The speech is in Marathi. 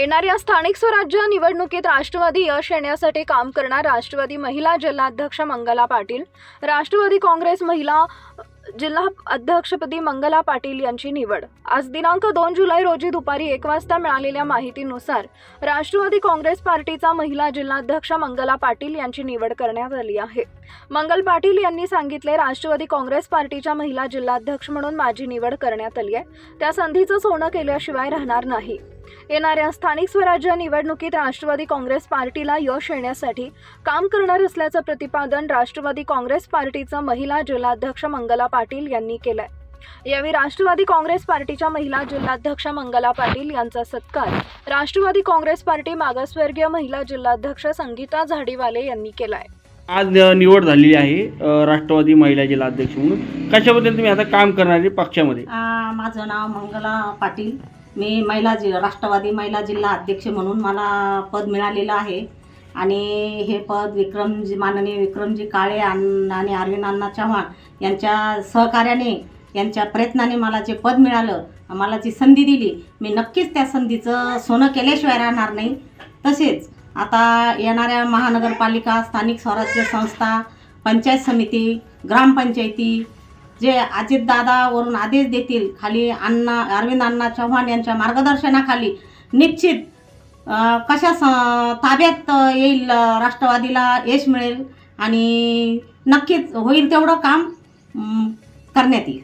येणाऱ्या स्थानिक स्वराज्य निवडणुकीत राष्ट्रवादी यश येण्यासाठी काम करणार राष्ट्रवादी महिला जिल्हाध्यक्ष मंगला पाटील. राष्ट्रवादी काँग्रेस महिला जिल्हा अध्यक्षपदी मंगला पाटील यांची निवड. आज दिनांक दोन जुलै रोजी दुपारी एक वाजता मिळालेल्या माहितीनुसार राष्ट्रवादी काँग्रेस पार्टीचा महिला जिल्हाध्यक्ष मंगला पाटील यांची निवड करण्यात आली आहे. मंगल पाटील यांनी सांगितले राष्ट्रवादी काँग्रेस पार्टीच्या महिला जिल्हाध्यक्ष म्हणून माझी निवड करण्यात आली आहे. त्या संधीचं सोनं केल्याशिवाय राहणार नाही. येणाऱ्या स्थानिक स्वराज्य निवडणुकीत राष्ट्रवादी काँग्रेस पार्टीला यश येण्यासाठी काम करणार असल्याचं प्रतिपादन राष्ट्रवादी काँग्रेस पार्टीचं महिला जिल्हाध्यक्ष मंगला पाटील यांनी केलंय. यावेळी राष्ट्रवादी काँग्रेस पार्टीच्या महिला जिल्हाध्यक्ष मंगला पाटील यांचा सत्कार राष्ट्रवादी काँग्रेस पार्टी मागासवर्गीय महिला जिल्हाध्यक्ष संगीता झाडीवाले यांनी केलाय. आज निवड झालेली आहे राष्ट्रवादी महिला जिल्हाध्यक्ष म्हणून. कशाबद्दल तुम्ही आता काम करणार पक्षामध्ये? माझं नाव मंगला पाटील. मी महिला जि राष्ट्रवादी महिला जिल्हा अध्यक्ष म्हणून मला पद मिळालेलं आहे. आणि हे पद विक्रमजी माननीय विक्रमजी काळे आणि आणि अरविंद अण्णा चव्हाण यांच्या सहकार्याने यांच्या प्रयत्नाने मला जे पद मिळालं मला जी संधी दिली मी नक्कीच त्या संधीचं सोनं केल्याशिवाय राहणार नाही. तसेच आता येणाऱ्या महानगरपालिका स्थानिक स्वराज्य संस्था पंचायत समिती ग्रामपंचायती जे अजितदादावरून आदेश देतील खाली अण्णा अरविंद अण्णा चव्हाण यांच्या मार्गदर्शनाखाली निश्चित कशा स ताब्यात येईल राष्ट्रवादीला यश मिळेल आणि नक्कीच होईल तेवढं काम करण्यात येईल.